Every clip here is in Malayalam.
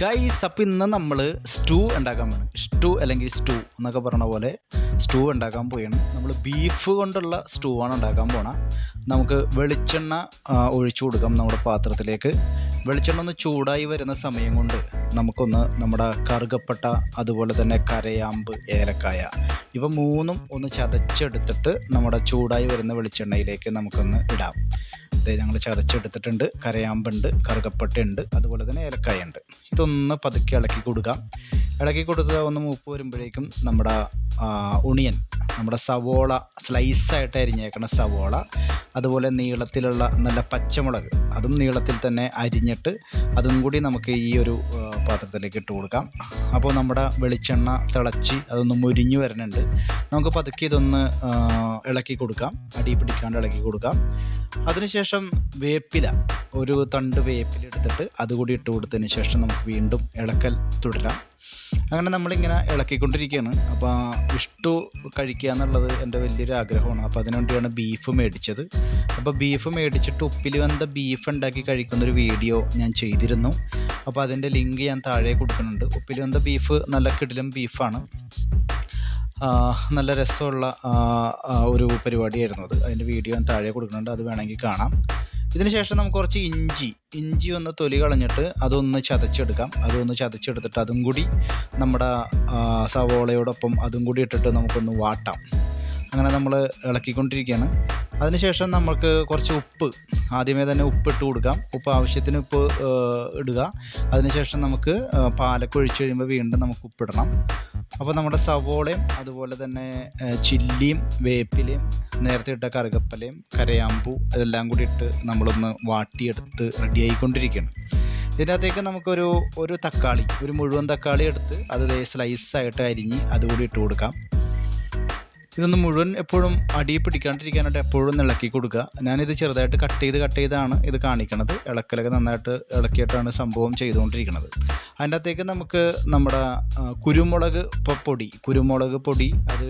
ഗൈസ് അപ്പം ഇന്ന് നമ്മൾ സ്റ്റൂ ഉണ്ടാക്കാൻ വേണം സ്റ്റൂ അല്ലെങ്കിൽ സ്റ്റൂ എന്നൊക്കെ പറഞ്ഞ പോലെ സ്റ്റൂ ഉണ്ടാക്കാൻ പോയാണ് നമ്മൾ ബീഫ് കൊണ്ടുള്ള സ്റ്റൂ ആണ് ഉണ്ടാക്കാൻ പോണ. നമുക്ക് വെളിച്ചെണ്ണ ഒഴിച്ചു കൊടുക്കാം നമ്മുടെ പാത്രത്തിലേക്ക്. വെളിച്ചെണ്ണ ഒന്ന് ചൂടായി വരുന്ന സമയം കൊണ്ട് നമുക്കൊന്ന് നമ്മുടെ കറുകപ്പട്ട അതുപോലെ തന്നെ കരയാമ്പ് ഏലക്കായ ഇവ മൂന്നും ഒന്ന് ചതച്ചെടുത്തിട്ട് നമ്മുടെ ചൂടായി വരുന്ന വെളിച്ചെണ്ണയിലേക്ക് നമുക്കൊന്ന് ഇടാം. ഇത് ഞങ്ങൾ ചതച്ചെടുത്തിട്ടുണ്ട്. കരയാമ്പുണ്ട് കറുകപ്പട്ടയുണ്ട് അതുപോലെ തന്നെ ഏലക്കായ ഉണ്ട് ഇതൊന്ന് പതുക്കെ ഇളക്കി കൊടുക്കാം. ഇളക്കി കൊടുത്ത് ഒന്ന് മൂപ്പ് വരുമ്പോഴേക്കും നമ്മുടെ ഉണിയൻ നമ്മുടെ സവോള സ്ലൈസായിട്ട് അരിഞ്ഞേക്കണ സവോള അതുപോലെ നീളത്തിലുള്ള നല്ല പച്ചമുളക് അതും നീളത്തിൽ തന്നെ അരിഞ്ഞിട്ട് അതും കൂടി നമുക്ക് ഈ ഒരു പാത്രത്തിലേക്ക് ഇട്ട് കൊടുക്കാം. അപ്പോൾ നമ്മുടെ വെളിച്ചെണ്ണ തിളച്ച് അതൊന്ന് മുരിഞ്ഞു വരുന്നുണ്ട്. നമുക്ക് പതുക്കെ ഇതൊന്ന് ഇളക്കി കൊടുക്കാം. അടി പിടിക്കാണ്ട് ഇളക്കി കൊടുക്കാം. അതിനുശേഷം വേപ്പില ഒരു തണ്ട് വേപ്പില എടുത്തിട്ട് അതുകൂടി ഇട്ട് കൊടുത്തതിന് ശേഷം നമുക്ക് വീണ്ടും ഇളക്കൽ തുടരാം. അങ്ങനെ നമ്മളിങ്ങനെ ഇളക്കിക്കൊണ്ടിരിക്കുകയാണ്. അപ്പോൾ ഇഷ്ടു കഴിക്കുക എന്നുള്ളത് എന്റെ വലിയൊരു ആഗ്രഹമാണ്. അപ്പോൾ അതിനുവേണ്ടിയാണ് ബീഫ് മേടിച്ചത്. അപ്പോൾ ബീഫ് മേടിച്ചിട്ട് ഉപ്പിൽ വന്ന ബീഫ് ഉണ്ടാക്കി കഴിക്കുന്നൊരു വീഡിയോ ഞാൻ ചെയ്തിരുന്നു. അപ്പോൾ അതിന്റെ ലിങ്ക് ഞാൻ താഴെ കൊടുക്കുന്നുണ്ട്. ഉപ്പിൽ വന്ന ബീഫ് നല്ല കിടിലും ബീഫാണ് നല്ല രസമുള്ള ഒരു പരിപാടിയായിരുന്നു അത്. അതിന്റെ വീഡിയോ ഞാൻ താഴെ കൊടുക്കുന്നുണ്ട്. അത് വേണമെങ്കിൽ കാണാം. ഇതിന് ശേഷം നമുക്ക് കുറച്ച് ഇഞ്ചി ഇഞ്ചി ഒന്ന് തൊലി കളഞ്ഞിട്ട് അതൊന്ന് ചതച്ചെടുക്കാം. അതൊന്ന് ചതച്ചെടുത്തിട്ട് അതും കൂടി നമ്മുടെ സവോളയോടൊപ്പം അതും കൂടി ഇട്ടിട്ട് നമുക്കൊന്ന് വാട്ടാം. അങ്ങനെ നമ്മൾ ഇളക്കിക്കൊണ്ടിരിക്കുകയാണ്. അതിനുശേഷം നമുക്ക് കുറച്ച് ഉപ്പ്. ആദ്യമേ തന്നെ ഉപ്പ് ഇട്ട് കൊടുക്കാം. ഉപ്പ് ആവശ്യത്തിന് ഉപ്പ് ഇടുക. അതിനുശേഷം നമുക്ക് പാലൊക്കെ ഒഴിച്ച് കഴിയുമ്പോൾ വീണ്ടും നമുക്ക് ഉപ്പിടണം. അപ്പോൾ നമ്മുടെ സവോളയും അതുപോലെ തന്നെ ചില്ലിയും വേപ്പിലയും നേരത്തെ ഇട്ട കറുകപ്പലയും കരയാമ്പൂ ഇതെല്ലാം കൂടി ഇട്ട് നമ്മളൊന്ന് വാട്ടിയെടുത്ത് റെഡി ആയിക്കൊണ്ടിരിക്കുകയാണ്. ഇതിനകത്തേക്ക് നമുക്കൊരു ഒരു തക്കാളി ഒരു മുഴുവൻ തക്കാളി എടുത്ത് അത് സ്ലൈസ് ആയിട്ട് അരിഞ്ഞ് അതുകൂടി ഇട്ട് കൊടുക്കാം. ഇതൊന്ന് മുഴുവൻ എപ്പോഴും അടിയിൽ പിടിക്കാണ്ടിരിക്കാനായിട്ട് എപ്പോഴും ഇളക്കി കൊടുക്കുക. ഞാനിത് ചെറുതായിട്ട് കട്ട് ചെയ്ത് കട്ട് ചെയ്താണ് ഇത് കാണിക്കണത്. ഇളക്കലൊക്കെ നന്നായിട്ട് ഇളക്കിയിട്ടാണ് സംഭവം ചെയ്തുകൊണ്ടിരിക്കുന്നത് അതിന്റെ അകത്തേക്ക് നമുക്ക് നമ്മുടെ കുരുമുളക് പൊടി കുരുമുളക് പൊടി അത്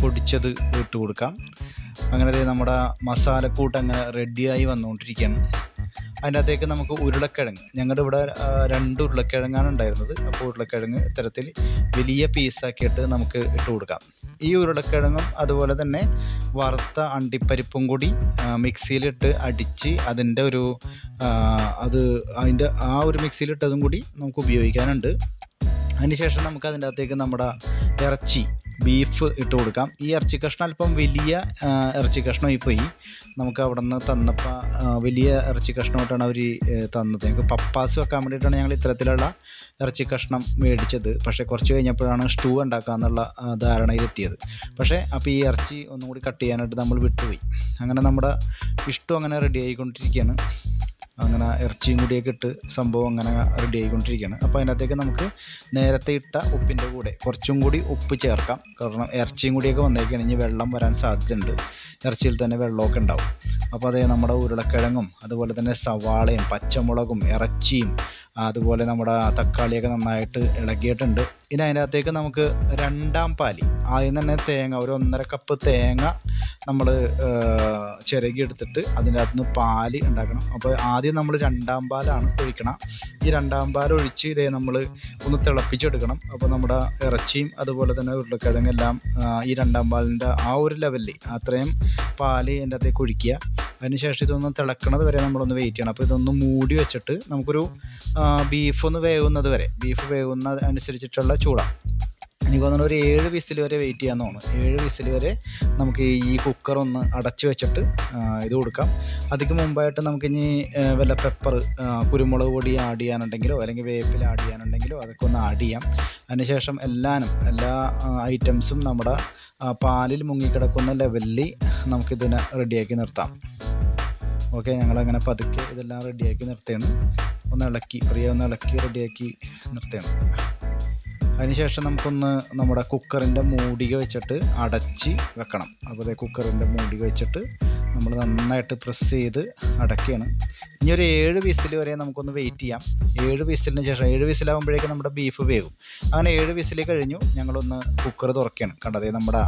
പൊടിച്ചത് ഇട്ട് കൊടുക്കാം. അങ്ങനെ നമ്മുടെ മസാലക്കൂട്ട് അങ്ങനെ റെഡിയായി വന്നുകൊണ്ടിരിക്കുകയാണ്. അതിന്റെ അകത്തേക്ക് നമുക്ക് ഉരുളക്കിഴങ്ങ്. ഞങ്ങളുടെ ഇവിടെ രണ്ട് ഉരുളക്കിഴങ്ങാണ് ഉണ്ടായിരുന്നത്. അപ്പോൾ ഉരുളക്കിഴങ്ങ് ഇത്തരത്തിൽ വലിയ പീസാക്കിയിട്ട് നമുക്ക് ഇട്ട് കൊടുക്കാം. ഈ ഉരുളക്കിഴങ്ങും അതുപോലെ തന്നെ വറുത്ത അണ്ടിപ്പരിപ്പും കൂടി മിക്സിയിലിട്ട് അടിച്ച് അതിന്റെ ഒരു അത് അതിന്റെ ആ ഒരു മിക്സിയിലിട്ടതും കൂടി നമുക്ക് ഉപയോഗിക്കാനുണ്ട്. അതിനുശേഷം നമുക്ക് അതിന്റെ അകത്തേക്ക് നമ്മുടെ ഇറച്ചി ബീഫ് ഇട്ട് കൊടുക്കാം. ഈ ഇറച്ചി കഷ്ണം അല്പം വലിയ ഇറച്ചി കഷ്ണം ഈ പോയി നമുക്ക് അവിടെ നിന്ന് തന്നപ്പോൾ വലിയ ഇറച്ചി കഷ്ണമായിട്ടാണ് അവർ തന്നത്. ഞങ്ങൾക്ക് പപ്പാസ് വെക്കാൻ വേണ്ടിയിട്ടാണ് ഞങ്ങൾ ഇത്തരത്തിലുള്ള ഇറച്ചി കഷ്ണം മേടിച്ചത്. പക്ഷേ കുറച്ച് കഴിഞ്ഞപ്പോഴാണ് സ്റ്റൂ ഉണ്ടാക്കാമെന്നുള്ള ധാരണയിലെത്തിയത്. പക്ഷേ അപ്പോൾ ഈ ഇറച്ചി ഒന്നും കൂടി കട്ട് ചെയ്യാനായിട്ട് നമ്മൾ വിട്ടുപോയി. അങ്ങനെ നമ്മുടെ ഇഷ്ടം അങ്ങനെ റെഡി ആയിക്കൊണ്ടിരിക്കുകയാണ്. അങ്ങനെ ഇറച്ചിയും കൂടിയൊക്കെ ഇട്ട് സംഭവം അങ്ങനെ റെഡി ആയിക്കൊണ്ടിരിക്കുകയാണ്. അപ്പോൾ അതിനകത്തേക്ക് നമുക്ക് നേരത്തെ ഇട്ട ഉപ്പിന്റെ കൂടെ കുറച്ചും കൂടി ഉപ്പ് ചേർക്കാം. കാരണം ഇറച്ചിയും കൂടിയൊക്കെ വന്നേക്കാണ്. ഇനി വെള്ളം വരാൻ സാധ്യതയുണ്ട്. ഇറച്ചിയിൽ തന്നെ വെള്ളമൊക്കെ ഉണ്ടാവും. അപ്പോൾ അതേ നമ്മുടെ ഉരുളക്കിഴങ്ങും അതുപോലെ തന്നെ സവാളയും പച്ചമുളകും ഇറച്ചിയും അതുപോലെ നമ്മുടെ തക്കാളിയൊക്കെ നന്നായിട്ട് ഇളകിയിട്ടുണ്ട്. ഇനി അതിനകത്തേക്ക് നമുക്ക് രണ്ടാം പാലി. ആദ്യം തന്നെ തേങ്ങ ഒരു ഒന്നര കപ്പ് തേങ്ങ നമ്മൾ ചിരകി എടുത്തിട്ട് അതിന്റെ അകത്തുനിന്ന് പാൽ ഉണ്ടാക്കണം. അപ്പോൾ ആദ്യം നമ്മൾ രണ്ടാം പാലാണ് ഒഴിക്കണം. ഈ രണ്ടാം പാൽ ഒഴിച്ച് ഇതേ നമ്മൾ ഒന്ന് തിളപ്പിച്ചെടുക്കണം. അപ്പോൾ നമ്മുടെ ഇറച്ചിയും അതുപോലെ തന്നെ ഉരുളക്കിഴങ്ങെല്ലാം ഈ രണ്ടാം പാലിന്റെ ആ ഒരു ലെവലിൽ അത്രയും പാൽ അതിന്റെ അകത്തേക്ക് ഒഴിക്കുക. അതിനുശേഷം ഇതൊന്ന് തിളക്കണത് വരെ നമ്മളൊന്ന് വെയിറ്റ് ചെയ്യണം. അപ്പോൾ ഇതൊന്ന് മൂടി വെച്ചിട്ട് നമുക്കൊരു ബീഫ് ഒന്ന് വേകുന്നത് വരെ. ബീഫ് വേകുന്ന അനുസരിച്ചിട്ടുള്ള ചൂടാണ്. എനിക്ക് തോന്നുന്നു ഒരു ഏഴ് വിസിൽ വരെ വെയിറ്റ് ചെയ്യാൻ തോന്നുന്നു. ഏഴ് വിസിൽ വരെ നമുക്ക് ഈ കുക്കർ ഒന്ന് അടച്ച് വെച്ചിട്ട് ഇത് കൊടുക്കാം. അതിക്ക് മുമ്പായിട്ട് നമുക്കിനി വല്ല പെപ്പർ കുരുമുളക് പൊടി ആഡ് ചെയ്യാനുണ്ടെങ്കിലോ അല്ലെങ്കിൽ വേപ്പിൽ ആഡ് ചെയ്യാനുണ്ടെങ്കിലോ അതൊക്കെ ഒന്ന് ആഡ് ചെയ്യാം. അതിനുശേഷം എല്ലാനും എല്ലാ ഐറ്റംസും നമ്മുടെ പാലിൽ മുങ്ങിക്കിടക്കുന്ന ലെവലിൽ നമുക്കിതിനെ റെഡിയാക്കി നിർത്താം. ഓക്കെ ഞങ്ങളങ്ങനെ പതുക്കെ ഇതെല്ലാം റെഡിയാക്കി നിർത്തുകയാണ്. ഒന്ന് ഇളക്കി പ്രിയ ഒന്ന് ഇളക്കി റെഡിയാക്കി നിർത്തുകയാണ്. അതിനുശേഷം നമുക്കൊന്ന് നമ്മുടെ കുക്കറിന്റെ മൂടിക വെച്ചിട്ട് അടച്ച് വെക്കണം. അപ്പോൾ കുക്കറിന്റെ മൂടിക വെച്ചിട്ട് നമ്മൾ നന്നായിട്ട് പ്രസ് ചെയ്ത് അടയ്ക്കുകയാണ്. ഇനി ഒരു ഏഴ് വിസിൽ വരെ നമുക്കൊന്ന് വെയിറ്റ് ചെയ്യാം. ഏഴ് വിസിലിന് ശേഷം ഏഴ് വിസിലാകുമ്പോഴേക്കും നമ്മുടെ ബീഫ് വേവും. അങ്ങനെ ഏഴ് വിസിൽ കഴിഞ്ഞു ഞങ്ങളൊന്ന് കുക്കർ തുറക്കുകയാണ്. കണ്ടതേ നമ്മുടെ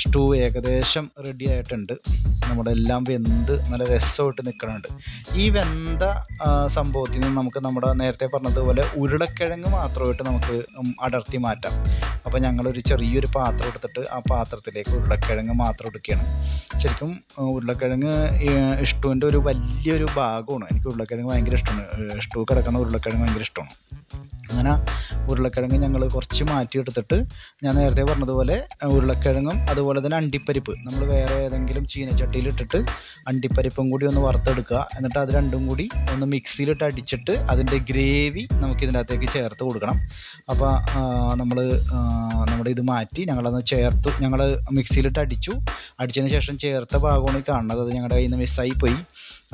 സ്റ്റൂ ഏകദേശം റെഡി ആയിട്ടുണ്ട്. നമ്മുടെ എല്ലാം വെന്ത് നല്ല രസമായിട്ട് നിൽക്കുന്നുണ്ട് ഈ വെന്ത സംഭവത്തിന് നമുക്ക് നമ്മുടെ നേരത്തെ പറഞ്ഞതുപോലെ ഉരുളക്കിഴങ്ങ് മാത്രമായിട്ട് നമുക്ക് അടർത്തി മാറ്റാം. അപ്പോൾ ഞങ്ങളൊരു ചെറിയൊരു പാത്രം എടുത്തിട്ട് ആ പാത്രത്തിലേക്ക് ഉരുളക്കിഴങ്ങ് മാത്രം എടുക്കുകയാണ് ശരിക്കും ഉരുളക്കിഴങ്ങ് ഇഷ്ടുവിന്റെ ഒരു വലിയൊരു ഭാഗമാണ്. എനിക്ക് ഉരുളക്കിഴങ്ങ് ഭയങ്കര ഇഷ്ടമാണ്. ഇഷ്ടു കിടക്കുന്ന ഉരുളക്കിഴങ്ങ് ഭയങ്കര ഇഷ്ടമാണ്. അങ്ങനെ ഉരുളക്കിഴങ്ങ് ഞങ്ങൾ കുറച്ച് മാറ്റിയെടുത്തിട്ട് ഞാൻ നേരത്തെ പറഞ്ഞതുപോലെ ഉരുളക്കിഴങ്ങും അതുപോലെ തന്നെ അണ്ടിപ്പരിപ്പ് നമ്മൾ വേറെ ഏതെങ്കിലും ചീനച്ചട്ടിയിൽ ഇട്ടിട്ട് അണ്ടിപ്പരിപ്പും കൂടി ഒന്ന് വറുത്തെടുക്കുക. എന്നിട്ട് അത് രണ്ടും കൂടി ഒന്ന് മിക്സിയിലിട്ട് അടിച്ചിട്ട് അതിന്റെ ഗ്രേവി നമുക്ക് ഇതിന്റെ അകത്തേക്ക് ചേർത്ത് കൊടുക്കണം. അപ്പോൾ നമ്മൾ നമ്മുടെ ഇത് മാറ്റി ഞങ്ങളതൊന്ന് ചേർത്ത്. ഞങ്ങൾ മിക്സിയിലിട്ട് അടിച്ചു. അടിച്ചതിന് ശേഷം ചേർത്ത ഭാഗമാണ് കാണുന്നത്. അത് ഞങ്ങളുടെ കയ്യിൽ നിന്ന് മിസ്സായി പോയി.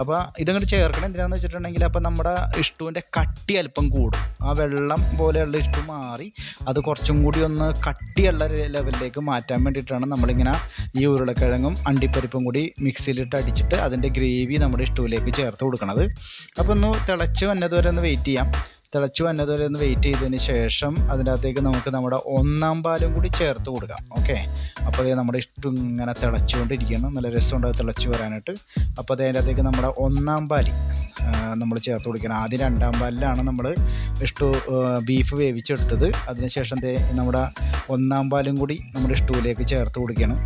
അപ്പോൾ ഇതങ്ങോട്ട് ചേർക്കണം എന്തിനാണെന്ന് വെച്ചിട്ടുണ്ടെങ്കിൽ അപ്പോൾ നമ്മുടെ ഇഷ്ടുവിന്റെ കട്ടി അല്പം കൂടും. ആ വെള്ളം പോലെയുള്ള ഇഷ്ടു മാറി അത് കുറച്ചും കൂടി ഒന്ന് കട്ടിയുള്ള ലെവലിലേക്ക് മാറ്റാൻ വേണ്ടിയിട്ടാണ് നമ്മളിങ്ങനെ ഈ ഉരുളക്കിഴങ്ങും അണ്ടിപ്പരിപ്പും കൂടി മിക്സിയിലിട്ട് അടിച്ചിട്ട് അതിന്റെ ഗ്രേവി നമ്മുടെ ഇഷ്ടുവിലേക്ക് ചേർത്ത് കൊടുക്കണത്. അപ്പോൾ ഒന്ന് തിളച്ച് വന്നതുവരെ ഒന്ന് വെയിറ്റ് ചെയ്യാം. തിളച്ചു വന്നതുവരെ ഒന്ന് വെയിറ്റ് ചെയ്തതിന് ശേഷം അതിന്റെ അകത്തേക്ക് നമുക്ക് നമ്മുടെ ഒന്നാം പാലും കൂടി ചേർത്ത് കൊടുക്കാം. ഓക്കെ? അപ്പോൾ അതേ നമ്മുടെ ഇഷ്ടം ഇങ്ങനെ തിളച്ചുകൊണ്ടിരിക്കണം നല്ല രസമുണ്ട് അത് തിളച്ച് വരാനായിട്ട്. അപ്പോൾ അത് അതിന്റെ അകത്തേക്ക് നമ്മുടെ ഒന്നാം പാൽ നമ്മൾ ചേർത്ത് കൊടുക്കണം ആദ്യം രണ്ടാം പാലിലാണ് നമ്മൾ ഇഷ്ടു ബീഫ് വേവിച്ചെടുത്തത്. അതിനുശേഷം നമ്മുടെ ഒന്നാം പാലും കൂടി നമ്മുടെ ഇഷ്ടൂലേക്ക് ചേർത്ത് കൊടുക്കണം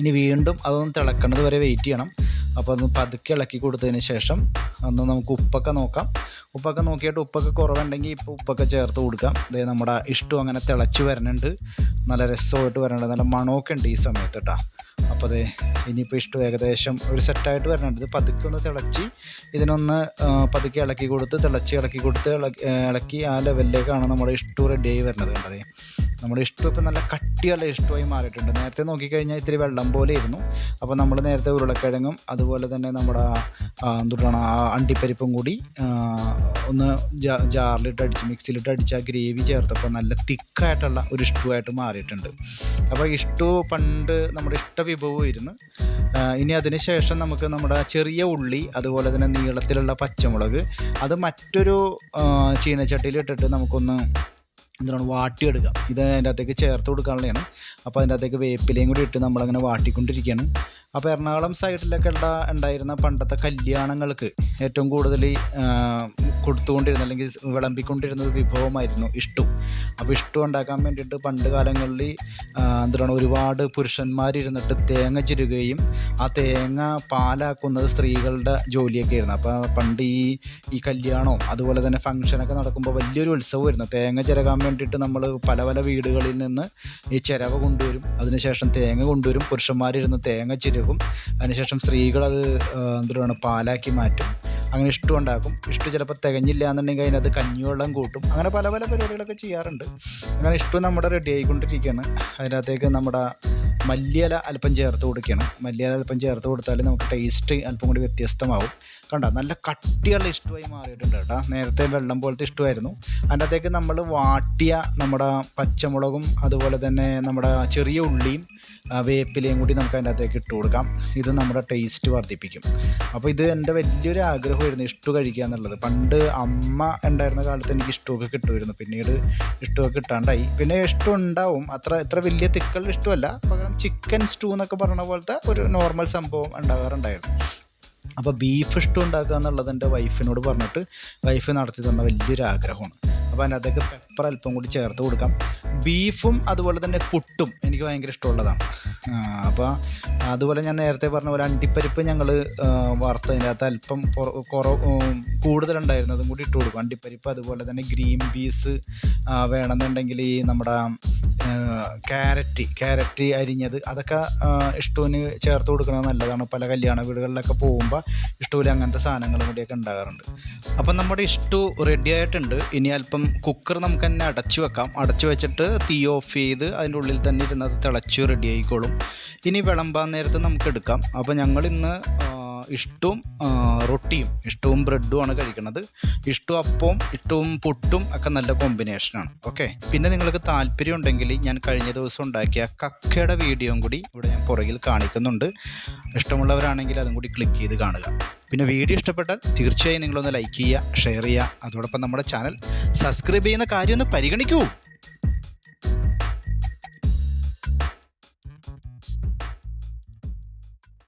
ഇനി വീണ്ടും അതൊന്ന് തിളക്കുന്നത് വരെ വെയിറ്റ് ചെയ്യണം. അപ്പോൾ ഒന്ന് പതുക്കെ ഇളക്കി കൊടുത്തതിന് ശേഷം അന്ന് നമുക്ക് ഉപ്പൊക്കെ നോക്കാം. ഉപ്പൊക്കെ നോക്കിയിട്ട് ഉപ്പൊക്കെ കുറവുണ്ടെങ്കിൽ ഇപ്പോൾ ഉപ്പൊക്കെ ചേർത്ത് കൊടുക്കാം. ഇതേ നമ്മുടെ ഇഷ്ടം അങ്ങനെ തിളച്ച് വരണുണ്ട്. നല്ല രസമായിട്ട് വരണുണ്ട്. നല്ല മണമൊക്കെ ഉണ്ട് ഈ സമയത്ത് കേട്ടോ അപ്പോൾ അതെ ഇനിയിപ്പോൾ ഇഷ്ടം ഏകദേശം ഒരു സെറ്റായിട്ട് വരണുണ്ട്. ഇത് പതുക്കെ ഒന്ന് തിളച്ച് ഇതിനൊന്ന് പതുക്കെ ഇളക്കി കൊടുത്ത് തിളച്ച് ഇളക്കി കൊടുത്ത് ഇളക്കി ആ, ലെവലിലേക്കാണ് നമ്മുടെ ഇഷ്ടം റെഡിയായി വരുന്നത് കണ്ടതേ നമ്മുടെ ഇഷ്ടം ഇപ്പം നല്ല കട്ടിയുള്ള ഇഷ്ടമായി മാറിയിട്ടുണ്ട്. നേരത്തെ നോക്കിക്കഴിഞ്ഞാൽ ഇത്തിരി വെള്ളം പോലെ ഇരുന്നു അപ്പോൾ നമ്മൾ നേരത്തെ ഉരുളക്കിഴങ്ങും അതുപോലെ തന്നെ നമ്മുടെ എന്തുട്ടാണ് ആ അണ്ടിപ്പരിപ്പും കൂടി ഒന്ന് ജാറിലിട്ട് അടിച്ച് മിക്സിയിലിട്ട് അടിച്ച് ആ ഗ്രേവി ചേർത്തപ്പോൾ നല്ല തിക്കായിട്ടുള്ള ഒരു ഇഷ്ടമായിട്ട് മാറിയിട്ടുണ്ട്. അപ്പോൾ ഇഷ്ടു പണ്ട് നമ്മുടെ ഇഷ്ട വിഭവമായിരുന്നു. ഇനി അതിന് ശേഷം നമുക്ക് നമ്മുടെ ചെറിയ ഉള്ളി അതുപോലെ തന്നെ നീളത്തിലുള്ള പച്ചമുളക് അത് മറ്റൊരു ചീനച്ചട്ടിയിലിട്ടിട്ട് നമുക്കൊന്ന് എന്താണ് വാട്ടിയെടുക്കുക. ഇത് അതിന്റെ അകത്തേക്ക് ചേർത്ത് കൊടുക്കാനുള്ളതാണ്. അപ്പോൾ അതിന്റെ അകത്തേക്ക് വേപ്പിലയും കൂടി ഇട്ട് നമ്മളങ്ങനെ വാട്ടിക്കൊണ്ടിരിക്കുകയാണ്. അപ്പോൾ എറണാകുളം സൈഡിലൊക്കെ ഉള്ള ഉണ്ടായിരുന്ന പണ്ടത്തെ കല്യാണങ്ങൾക്ക് ഏറ്റവും കൂടുതൽ കൊടുത്തുകൊണ്ടിരുന്ന അല്ലെങ്കിൽ വിളമ്പിക്കൊണ്ടിരുന്ന ഒരു വിഭവമായിരുന്നു ഇഷ്ടു. അപ്പോൾ ഇഷ്ടു ഉണ്ടാക്കാൻ വേണ്ടിയിട്ട് പണ്ട് കാലങ്ങളിൽ എന്താണ് ഒരുപാട് പുരുഷന്മാരിരുന്നിട്ട് തേങ്ങ ചിരുകയും ആ തേങ്ങ പാലാക്കുന്നത് സ്ത്രീകളുടെ ജോലിയൊക്കെ ആയിരുന്നു. അപ്പോൾ പണ്ട് ഈ ഈ കല്യാണവും അതുപോലെ തന്നെ ഫംഗ്ഷനൊക്കെ നടക്കുമ്പോൾ വലിയൊരു ഉത്സവമായിരുന്നു. തേങ്ങ ചിരകാൻ വേണ്ടിയിട്ട് നമ്മൾ പല പല വീടുകളിൽ നിന്ന് ഈ ചിരവ കൊണ്ടുവരും. അതിനുശേഷം തേങ്ങ കൊണ്ടുവരും. പുരുഷന്മാരിരുന്ന് തേങ്ങ ചിരകും അതിനുശേഷം സ്ത്രീകളത് അത് എന്താണ് പാലാക്കി മാറ്റും. അങ്ങനെ ഇഷ്ടം ഉണ്ടാക്കും. ഇഷ്ടം ചിലപ്പോൾ തികഞ്ഞില്ല എന്നുണ്ടെങ്കിൽ അതിനകത്ത് കഞ്ഞിവെള്ളം കൂട്ടും. അങ്ങനെ പല പല പരിപാടികളൊക്കെ ചെയ്യാറുണ്ട്. അങ്ങനെ ഇഷ്ടം നമ്മുടെ റെഡി ആയിക്കൊണ്ടിരിക്കുകയാണ്. അതിനകത്തേക്ക് നമ്മുടെ മല്ലിയില അല്പം ചേർത്ത് കൊടുക്കുകയാണ്. മല്ലിയില അല്പം ചേർത്ത് കൊടുത്താൽ നമുക്ക് ടേസ്റ്റ് അല്പം കൂടി വ്യത്യസ്തമാവും. കണ്ട? നല്ല കട്ടിയുള്ള ഇഷ്ടമായി മാറിയിട്ടുണ്ട് കേട്ടോ. നേരത്തെ വെള്ളം പോലത്തെ ഇഷ്ടമായിരുന്നു. അതിന്റെ നമ്മൾ വാട്ടിയ നമ്മുടെ പച്ചമുളകും അതുപോലെ തന്നെ നമ്മുടെ ചെറിയ ഉള്ളിയും വേപ്പിലയും കൂടി നമുക്ക് അതിന്റെ അകത്തേക്ക് ഇട്ട് കൊടുക്കാം. ഇത് നമ്മുടെ ടേസ്റ്റ് വർദ്ധിപ്പിക്കും. അപ്പോൾ ഇത് എന്റെ വലിയൊരു ആഗ്രഹമായിരുന്നു ഇഷ്ടു കഴിക്കുക എന്നുള്ളത്. പണ്ട് അമ്മ ഉണ്ടായിരുന്ന കാലത്ത് എനിക്ക് ഇഷ്ടമൊക്കെ കിട്ടുമായിരുന്നു. പിന്നീട് ഇഷ്ടമൊക്കെ കിട്ടാണ്ടായി. പിന്നെ ഇഷ്ടം ഉണ്ടാവും. അത്ര ഇത്ര വലിയ തിക്കുള്ള ഇഷ്ടമല്ല. പകരം ചിക്കൻ സ്റ്റൂ എന്നൊക്കെ പറഞ്ഞ പോലത്തെ ഒരു നോർമൽ സംഭവം ഉണ്ടാകാറുണ്ടായിരുന്നു. അപ്പോൾ ബീഫ് ഇഷ്ടം ഉണ്ടാക്കുക എന്നുള്ളത് എന്റെ വൈഫിനോട് പറഞ്ഞിട്ട് വൈഫ് നടത്തി തന്ന വലിയൊരു ആഗ്രഹമാണ്. അപ്പോൾ അതിനകത്തേക്ക് പെപ്പർ അല്പം കൂടി ചേർത്ത് കൊടുക്കാം. ബീഫും അതുപോലെ തന്നെ പുട്ടും എനിക്ക് ഭയങ്കര ഇഷ്ടമുള്ളതാണ്. അപ്പോൾ അതുപോലെ ഞാൻ നേരത്തെ പറഞ്ഞ പോലെ അണ്ടിപ്പരിപ്പ് ഞങ്ങൾ വറുത്തതിന്റെ അകത്ത് അല്പം കുറവ് കൂടുതലുണ്ടായിരുന്നു അതും കൂടി ഇട്ട് കൊടുക്കും. അണ്ടിപ്പരിപ്പ് അതുപോലെ തന്നെ ഗ്രീൻ പീസ് വേണമെന്നുണ്ടെങ്കിൽ നമ്മുടെ ക്യാരറ്റ് ക്യാരറ്റ് അരിഞ്ഞത് അതൊക്കെ ഇഷ്ടൂന് ചേർത്ത് കൊടുക്കുന്നത് നല്ലതാണ്. പല കല്യാണ വീടുകളിലൊക്കെ പോകുമ്പോൾ ഇഷ്ടൂൽ അങ്ങനത്തെ സാധനങ്ങളും കൂടിയൊക്കെ ഉണ്ടാകാറുണ്ട്. അപ്പം നമ്മുടെ ഇഷ്ടു റെഡി ആയിട്ടുണ്ട്. ഇനി അല്പം കുക്കർ നമുക്ക് തന്നെ അടച്ചു വെക്കാം. അടച്ചു വെച്ചിട്ട് തീ ഓഫ് ചെയ്ത് അതിന്റെ ഉള്ളിൽ തന്നെ ഇരുന്നത് തിളച്ച് റെഡി ആയിക്കോളും. ഇനി വിളമ്പാൻ നേരത്ത് നമുക്ക് എടുക്കാം. അപ്പോൾ ഞങ്ങൾ ഇന്ന് ഇഷ്ടവും റൊട്ടിയും ഇഷ്ടവും ബ്രെഡും ആണ് കഴിക്കുന്നത് ഇഷ്ടവും അപ്പവും ഇഷ്ടവും പുട്ടും ഒക്കെ നല്ല കോമ്പിനേഷനാണ് ഓക്കെ പിന്നെ നിങ്ങൾക്ക് താല്പര്യം ഉണ്ടെങ്കിൽ ഞാൻ കഴിഞ്ഞ ദിവസം ഉണ്ടാക്കിയ കക്കയുടെ വീഡിയോയും കൂടി ഇവിടെ ഞാൻ പുറകിൽ കാണിക്കുന്നുണ്ട്. ഇഷ്ടമുള്ളവരാണെങ്കിൽ അതും കൂടി ക്ലിക്ക് ചെയ്ത് കാണുക. പിന്നെ വീഡിയോ ഇഷ്ടപ്പെട്ടാൽ തീർച്ചയായും നിങ്ങളൊന്ന് ലൈക്ക് ചെയ്യുക ഷെയർ ചെയ്യുക. അതോടൊപ്പം നമ്മുടെ ചാനൽ സബ്സ്ക്രൈബ് ചെയ്യുന്ന കാര്യം ഒന്ന് പരിഗണിക്കൂ.